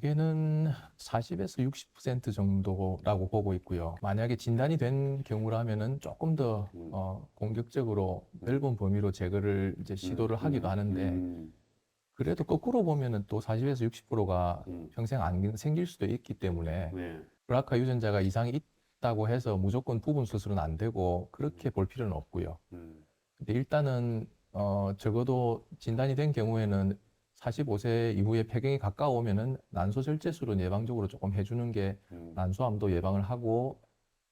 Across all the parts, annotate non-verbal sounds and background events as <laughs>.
대개는 40에서 60% 정도라고 보고 있고요. 만약에 진단이 된 경우라면은 조금 더 음. 어, 공격적으로 넓은 범위로 제거를 이제 시도를 하기도 하는데 음, 그래도 거꾸로 보면은 또 40에서 60%가 음. 평생 안 생길 수도 있기 때문에 네. 브라카 유전자가 이상이 있다고 해서 무조건 부분 수술은 안 되고 그렇게 볼 필요는 없고요. 음, 근데 일단은 어 적어도 진단이 된 경우에는 45세 이후에 폐경이 가까우면은 난소 절제술은 예방적으로 조금 해주는 게 음. 난소암도 예방을 하고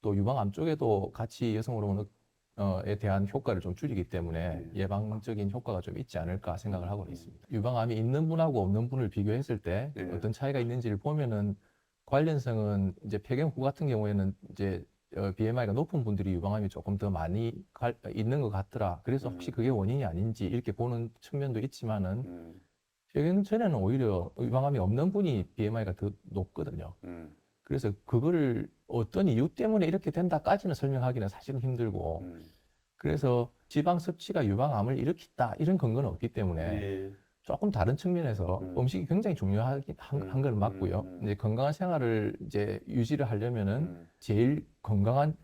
또 유방암 쪽에도 같이 여성 호르몬에 대한 효과를 좀 줄이기 때문에 음. 예방적인 효과가 좀 있지 않을까 생각을 하고 있습니다. 유방암이 있는 분하고 없는 분을 비교했을 때 네. 어떤 차이가 있는지를 보면은 관련성은 이제 폐경 후 같은 경우에는 이제 어, BMI가 높은 분들이 유방암이 조금 더 많이 갈- 있는 것 같더라. 그래서 혹시 음. 그게 원인이 아닌지 이렇게 보는 측면도 있지만은 음, 폐경 전에는 오히려 유방암이 없는 분이 BMI가 더 높거든요. 음, 그래서 그거를 어떤 이유 때문에 이렇게 된다까지는 설명하기는 사실은 힘들고 음. 그래서 지방 섭취가 유방암을 일으킨다 이런 근거는 없기 때문에 네. 조금 다른 측면에서 음. 음식이 굉장히 중요하긴 한, 음, 한건 맞고요. 음, 음. 이제 건강한 생활을 이제 유지를 하려면은 음. 제일 건강한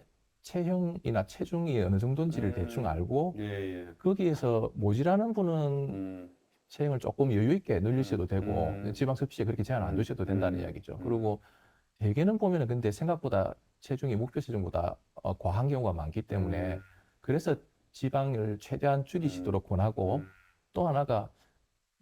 체형이나 체중이 어느 정도인지를 음. 대충 알고 예, 예. 거기에서 모질하는 분은 음, 체형을 조금 여유 있게 늘리셔도 되고 음. 지방 섭취에 그렇게 제한 안 음. 두셔도 된다는 음. 이야기죠. 음. 그리고 대개는 보면은 근데 생각보다 체중이 목표 체중보다 어, 과한 경우가 많기 때문에 음. 그래서 지방을 최대한 줄이시도록 권하고 음. 또 하나가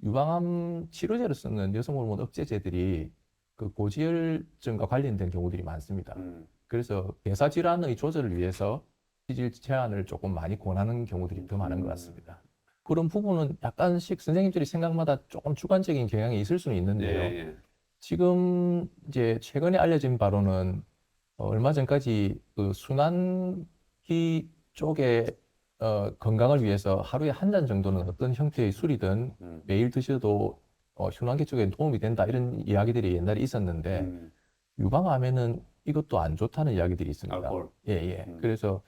유방암 치료제로 쓰는 여성 호르몬 억제제들이 그 고지혈증과 관련된 경우들이 많습니다. 음. 그래서 대사 질환의 조절을 위해서 치질 제한을 조금 많이 권하는 경우들이 더 많은 것 같습니다. 그런 부분은 약간씩 선생님들이 생각마다 조금 주관적인 경향이 있을 수는 예, 있는데요. 예. 지금 이제 최근에 알려진 바로는 어, 얼마 전까지 그 순환기 쪽에 어, 건강을 위해서 하루에 한 잔 정도는 어떤 형태의 술이든 음. 매일 드셔도 어, 순환기 쪽에 도움이 된다 이런 이야기들이 옛날에 있었는데 음. 유방암에는 이것도 안 좋다는 이야기들이 있습니다. 알코올. 예, 예. 음. 그래서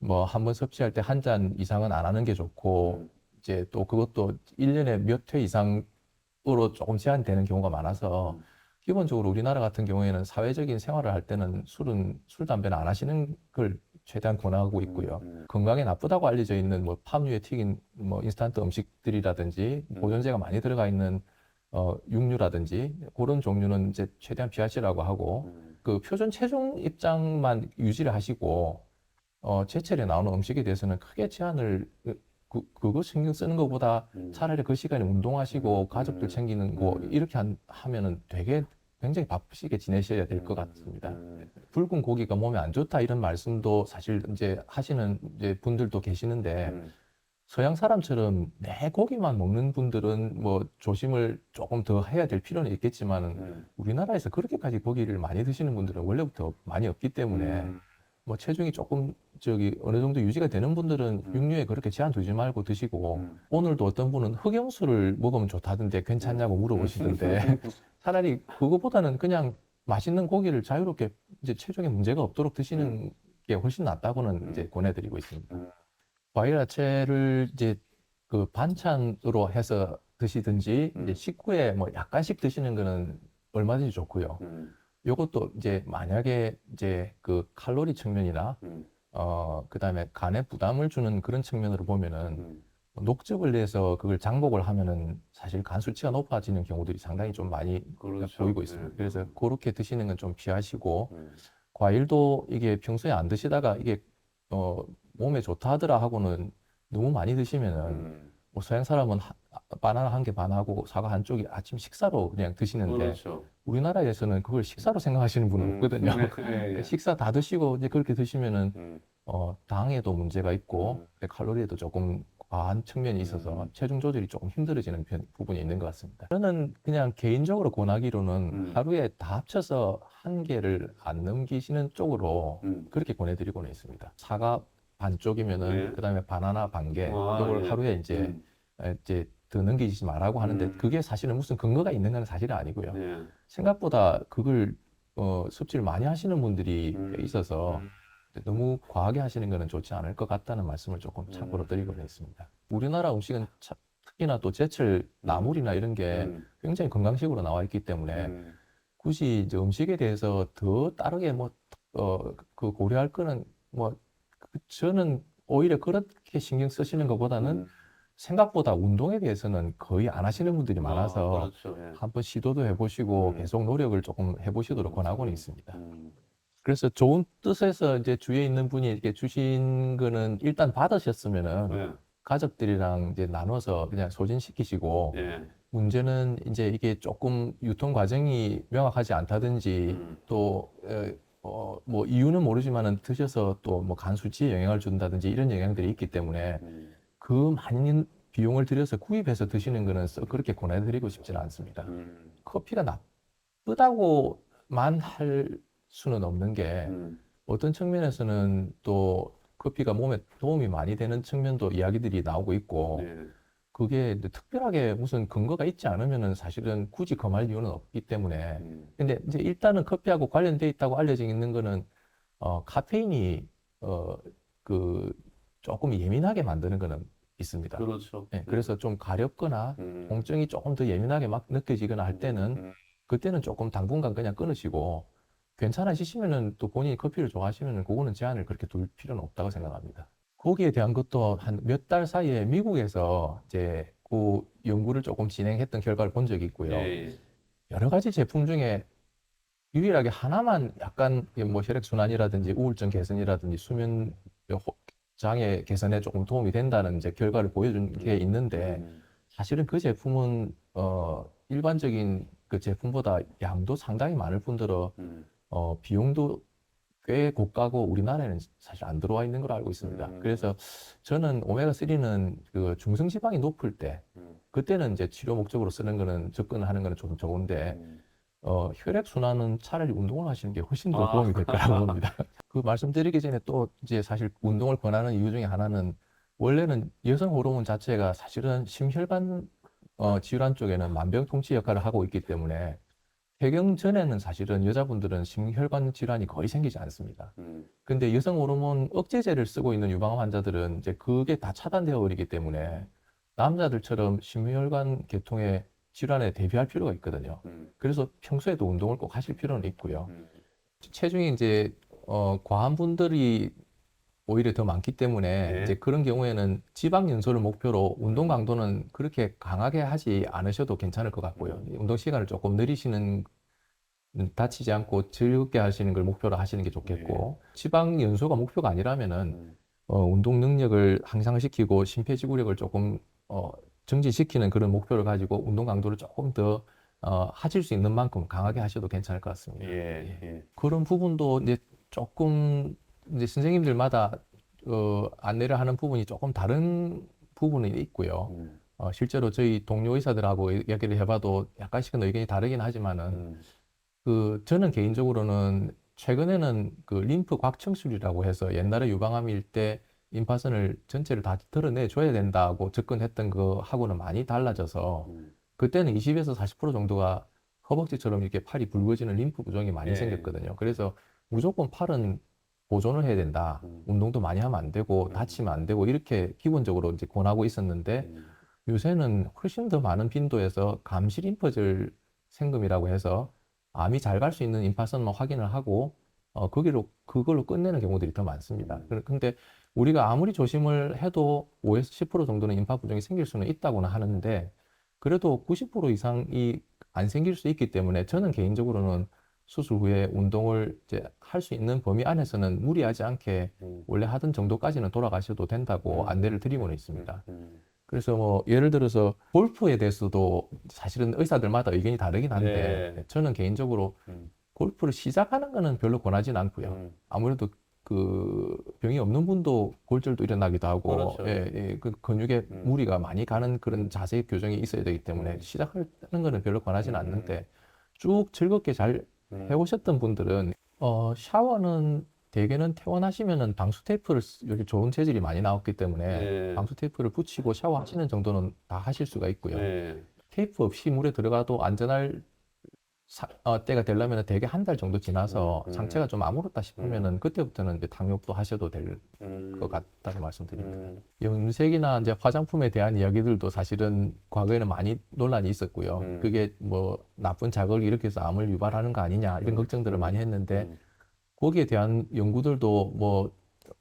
뭐 한 번 섭취할 때 한 잔 이상은 안 하는 게 좋고 음. 이제 또 그것도 1년에 몇 회 이상으로 조금 제한되는 경우가 많아서 음. 기본적으로 우리나라 같은 경우에는 사회적인 생활을 할 때는 술은 술 담배는 안 하시는 걸 최대한 권하고 있고요. 음. 건강에 나쁘다고 알려져 있는 뭐 팜유에 튀긴 뭐 인스턴트 음식들이라든지 음. 보존제가 많이 들어가 있는 어 육류라든지 그런 종류는 이제 최대한 피하시라고 하고 음. 그 표준 체중 입장만 유지를 하시고 어 제철에 나오는 음식에 대해서는 크게 제한을 그 그거 신경 쓰는 것보다 음. 차라리 그 시간에 운동하시고 음. 가족들 음. 챙기는 거 음. 이렇게 한, 하면은 되게 굉장히 바쁘시게 지내셔야 될것 음. 같습니다. 음. 붉은 고기가 몸에 안 좋다 이런 말씀도 사실 이제 하시는 이제 분들도 계시는데 음. 서양 사람처럼 내 고기만 먹는 분들은 뭐 조심을 조금 더 해야 될 필요는 있겠지만은 음. 우리나라에서 그렇게까지 고기를 많이 드시는 분들은 원래부터 많이 없기 때문에 음. 뭐 체중이 조금 저기 어느 정도 유지가 되는 분들은 음. 육류에 그렇게 제한 두지 말고 드시고 음. 오늘도 어떤 분은 흑염소를 먹으면 좋다던데 괜찮냐고 물어보시던데 <laughs> 차라리 그거보다는 그냥 맛있는 고기를 자유롭게 이제 체중에 문제가 없도록 드시는 게 훨씬 낫다고는 음. 이제 권해드리고 있습니다. 음. 과일 야채를 이제 그 반찬으로 해서 드시든지 음. 이제 식후에 뭐 약간씩 드시는 거는 얼마든지 좋고요. 음. 요것도 이제 만약에 이제 그 칼로리 측면이나 음. 어 그 다음에 간에 부담을 주는 그런 측면으로 보면은 음. 녹즙을 내서 그걸 장복을 하면은 사실 간 수치가 높아지는 경우들이 상당히 좀 많이 그렇죠. 보이고 있습니다. 네. 그래서 그렇게 드시는 건 좀 피하시고 음. 과일도 이게 평소에 안 드시다가 이게 어 몸에 좋다 하더라 하고는 너무 많이 드시면은 음. 뭐 서양 사람은 하- 바나나 한 개 반하고 사과 한 쪽이 아침 식사로 그냥 드시는데 그렇죠. 우리나라에서는 그걸 식사로 생각하시는 분은 음. 없거든요. 예, 예. <laughs> 식사 다 드시고 이제 그렇게 드시면은 음. 어 당에도 문제가 있고 음. 칼로리에도 조금 과한 측면이 있어서 음. 체중 조절이 조금 힘들어지는 편- 부분이 있는 것 같습니다. 저는 그냥 개인적으로 권하기로는 음. 하루에 다 합쳐서 한 개를 안 넘기시는 쪽으로 음. 그렇게 권해드리고는 있습니다. 사과 반쪽이면은 네. 그다음에 바나나 반 개, 아, 이걸 예. 하루에 이제 음. 이제 더 넘기지 말라고 하는데 음. 그게 사실은 무슨 근거가 있는 건 사실은 아니고요. 예. 생각보다 그걸 어, 섭취를 많이 하시는 분들이 음. 꽤 있어서 음. 너무 과하게 하시는 것은 좋지 않을 것 같다는 말씀을 조금 참고로 음. 드리고는 있습니다. 우리나라 음식은 차- 특히나 또 제철 나물이나 이런 게 음. 굉장히 건강식으로 나와 있기 때문에 음. 굳이 이제 음식에 대해서 더 다르게 뭐, 어, 그 고려할 거는 뭐, 그 저는 오히려 그렇게 신경 쓰시는 것보다는 음. 생각보다 운동에 대해서는 거의 안 하시는 분들이 아, 많아서 그렇죠. 예. 한번 시도도 해보시고 음. 계속 노력을 조금 해보시도록 권하고는 있습니다. 음. 그래서 좋은 뜻에서 이제 주위에 있는 분이 이렇게 주신 거는 일단 받으셨으면은 예. 가족들이랑 이제 나눠서 그냥 소진시키시고 예. 문제는 이제 이게 조금 유통 과정이 명확하지 않다든지 음. 또, 에, 어, 뭐 이유는 모르지만은 드셔서 또 뭐 간 수치에 영향을 준다든지 이런 영향들이 있기 때문에 음. 그 많은 비용을 들여서 구입해서 드시는 거는 썩 그렇게 권해드리고 싶지는 않습니다. 음. 커피가 나쁘다고만 할 수는 없는 게 음. 어떤 측면에서는 또 커피가 몸에 도움이 많이 되는 측면도 이야기들이 나오고 있고 예. 그게 특별하게 무슨 근거가 있지 않으면은 사실은 굳이 검할 이유는 없기 때문에 음. 근데 이제 일단은 커피하고 관련돼 있다고 알려져 있는 거는 어 카페인이 어그 조금 예민하게 만드는 거는 있습니다. 그렇죠. 예, 그래서 좀 가렵거나 음. 통증이 조금 더 예민하게 막 느껴지거나 할 때는 음. 그때는 조금 당분간 그냥 끊으시고 괜찮아지시면은 또 본인이 커피를 좋아하시면은 그거는 제한을 그렇게 둘 필요는 없다고 생각합니다. 거기에 대한 것도 한 몇 달 사이에 미국에서 이제 그 연구를 조금 진행했던 결과를 본 적이 있고요. 예. 여러 가지 제품 중에 유일하게 하나만 약간 뭐 혈액 순환이라든지 우울증 개선이라든지 수면 호- 장애 개선에 조금 도움이 된다는 이제 결과를 보여준 게 있는데 음. 사실은 그 제품은 어 일반적인 그 제품보다 양도 상당히 많을 뿐더러 음. 어 비용도 꽤 고가고 우리나라에는 사실 안 들어와 있는 걸로 알고 있습니다. 음. 그래서 저는 오메가3는 그 중성 지방이 높을 때 음. 그때는 이제 치료 목적으로 쓰는 거는 접근하는 거는 좀 좋은데 음. 어, 혈액 순환은 차라리 운동을 하시는 게 훨씬 더 아. 도움이 될 거라고 봅니다. <laughs> 그 말씀드리기 전에 또 이제 사실 운동을 권하는 이유 중에 하나는 원래는 여성 호르몬 자체가 사실은 심혈관 어, 질환 쪽에는 만병통치 역할을 하고 있기 때문에 폐경 전에는 사실은 여자분들은 심혈관 질환이 거의 생기지 않습니다. 음. 근데 여성 호르몬 억제제를 쓰고 있는 유방암 환자들은 이제 그게 다 차단되어 버리기 때문에 남자들처럼 심혈관 계통의 질환에 대비할 필요가 있거든요. 음. 그래서 평소에도 운동을 꼭 하실 필요는 있고요. 음. 체중이 이제 어, 과한 분들이 오히려 더 많기 때문에 네. 이제 그런 경우에는 지방 연소를 목표로 운동 강도는 그렇게 강하게 하지 않으셔도 괜찮을 것 같고요. 음. 운동 시간을 조금 늘리시는 다치지 않고 즐겁게 하시는 걸 목표로 하시는 게 좋겠고 지방 연소가 목표가 아니라면은 음. 어, 운동 능력을 향상시키고 심폐지구력을 조금 어, 증진시키는 그런 목표를 가지고 운동 강도를 조금 더 어, 하실 수 있는 만큼 강하게 하셔도 괜찮을 것 같습니다. 예. 예. 그런 부분도 이제 조금 이제 선생님들마다 어, 안내를 하는 부분이 조금 다른 부분이 있고요. 음. 어, 실제로 저희 동료 의사들하고 이야기를 해봐도 약간씩은 의견이 다르긴 하지만은 음. 그 저는 개인적으로는 최근에는 그 림프 곽청술이라고 해서 옛날에 유방암일 때 임파선을 전체를 다 드러내 줘야 된다고 접근했던 거하고는 많이 달라져서 음. 그때는 20에서 40% 정도가 허벅지처럼 이렇게 팔이 붉어지는 림프 부종이 많이 예. 생겼거든요. 그래서 무조건 팔은 보존을 해야 된다. 음. 운동도 많이 하면 안 되고 음. 다치면 안 되고 이렇게 기본적으로 이제 권하고 있었는데 음. 요새는 훨씬 더 많은 빈도에서 감시 림퍼질 생금이라고 해서 암이 잘 갈 수 있는 임파선만 확인을 하고 어 거기로 그걸로 끝내는 경우들이 더 많습니다. 음. 그- 근데 우리가 아무리 조심을 해도 5에서 10% 정도는 임파 부종이 생길 수는 있다고는 하는데 그래도 90% 이상이 안 생길 수 있기 때문에 저는 개인적으로는 수술 후에 운동을 이제 할 수 있는 범위 안에서는 무리하지 않게 음. 원래 하던 정도까지는 돌아가셔도 된다고 음. 안내를 드리고는 있습니다. 음. 그래서 뭐 예를 들어서 골프에 대해서도 사실은 의사들마다 의견이 다르긴 한데 네. 저는 개인적으로 음. 골프를 시작하는 거는 별로 권하진 않고요. 음. 아무래도 그 병이 없는 분도 골절도 일어나기도 하고 그렇죠. 예, 예, 그 근육에 음. 무리가 많이 가는 그런 자세 교정이 있어야 되기 때문에 음. 시작하는 거는 별로 권하진 음. 않는데 쭉 즐겁게 잘 음. 해오셨던 분들은 어, 샤워는 대개는 퇴원하시면은 방수 테이프를 쓰- 여기 좋은 재질이 많이 나왔기 때문에 네. 방수 테이프를 붙이고 샤워하시는 정도는 다 하실 수가 있고요. 네. 테이프 없이 물에 들어가도 안전할 사- 어, 때가 되려면 대개 한 달 정도 지나서 음, 음. 상체가 좀 아무렇다 싶으면은 그때부터는 이제 당뇨도 하셔도 될것 음. 같다는 말씀드립니다. 음. 염색이나 이제 화장품에 대한 이야기들도 사실은 과거에는 많이 논란이 있었고요. 음. 그게 뭐 나쁜 자극을 일으켜서 암을 유발하는 거 아니냐 이런 음. 걱정들을 많이 했는데 음. 거기에 대한 연구들도 뭐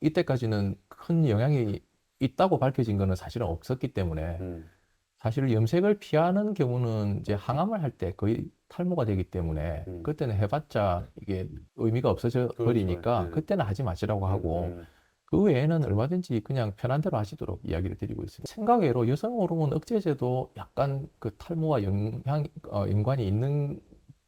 이때까지는 큰 영향이 있다고 밝혀진 거는 사실은 없었기 때문에 음. 사실 염색을 피하는 경우는 이제 항암을 할 때 거의 탈모가 되기 때문에 음. 그때는 해봤자 이게 의미가 없어져 그렇죠. 버리니까 네. 그때는 하지 마시라고 하고 음. 그 외에는 얼마든지 그냥 편한 대로 하시도록 이야기를 드리고 있습니다. 생각외로 여성 호르몬 억제제도 약간 그 탈모와 영향, 어, 연관이 있는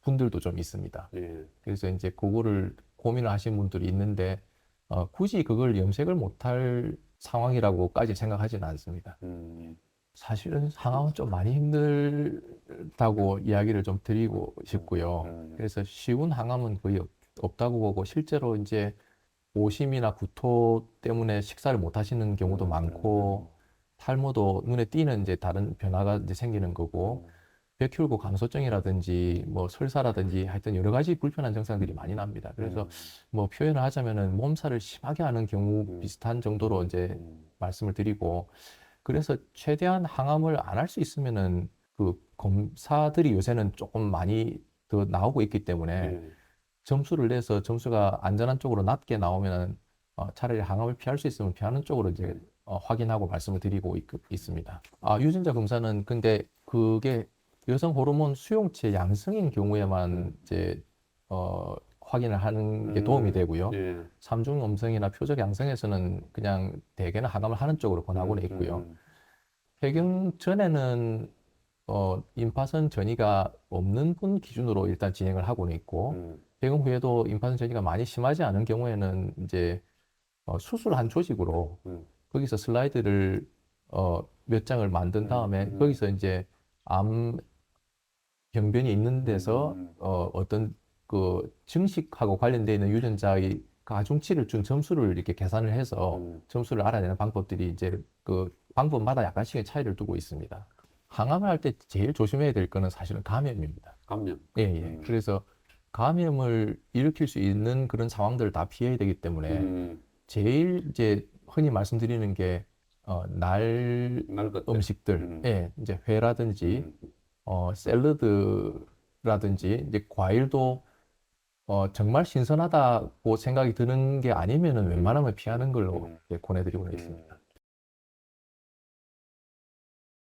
분들도 좀 있습니다. 예. 그래서 이제 그거를 고민을 하신 분들이 있는데 어, 굳이 그걸 염색을 못할 상황이라고까지 생각하지는 않습니다. 음. 사실은 상황은 좀 많이 힘들 다고 이야기를 좀 드리고 싶고요. 음. 그래서 쉬운 항암은 거의 없- 없다고 보고 실제로 이제 오심이나 구토 때문에 식사를 못 하시는 경우도 음. 많고 탈모도 눈에 띄는 이제 다른 변화가 이제 생기는 거고 백혈구 감소증이라든지 뭐 설사라든지 하여튼 여러 가지 불편한 증상들이 많이 납니다. 그래서 음. 뭐 표현을 하자면은 몸살을 심하게 하는 경우 음. 비슷한 정도로 이제 음. 말씀을 드리고 그래서 최대한 항암을 안 할 수 있으면은 그 검사들이 요새는 조금 많이 더 나오고 있기 때문에 예. 점수를 내서 점수가 안전한 쪽으로 낮게 나오면은 어, 차라리 항암을 피할 수 있으면 피하는 쪽으로 이제 어, 확인하고 말씀을 드리고 있, 있습니다. 아, 유전자 검사는 근데 그게 여성 호르몬 수용체 양성인 경우에만 음. 이제 어, 확인을 하는 게 도움이 음. 되고요. 예. 삼중 음성이나 표적 양성에서는 그냥 대개는 항암을 하는 쪽으로 권하고는 있고요. 음. 폐경 전에는 어, 임파선 전이가 없는 분 기준으로 일단 진행을 하고는 있고 음. 폐경 후에도 임파선 전이가 많이 심하지 않은 경우에는 이제 어, 수술한 조직으로 음. 거기서 슬라이드를 어, 몇 장을 만든 다음에 음. 거기서 이제 암 병변이 있는 데서 음. 어, 어떤 그 증식하고 관련되어 있는 유전자의 가중치를 준 점수를 이렇게 계산을 해서 음. 점수를 알아내는 방법들이 이제 그 방법마다 약간씩의 차이를 두고 있습니다. 항암을 할 때 제일 조심해야 될 거는 사실은 감염입니다. 감염. 예, 예. 음. 그래서 감염을 일으킬 수 있는 그런 상황들을 다 피해야 되기 때문에 음. 제일 이제 흔히 말씀드리는 게 어, 날 날. 음식들, 음. 예, 이제 회라든지 음. 어, 샐러드라든지 이제 과일도 어, 정말 신선하다고 생각이 드는 게 아니면은 웬만하면 피하는 걸로 음. 이제 권해드리고 음. 있습니다.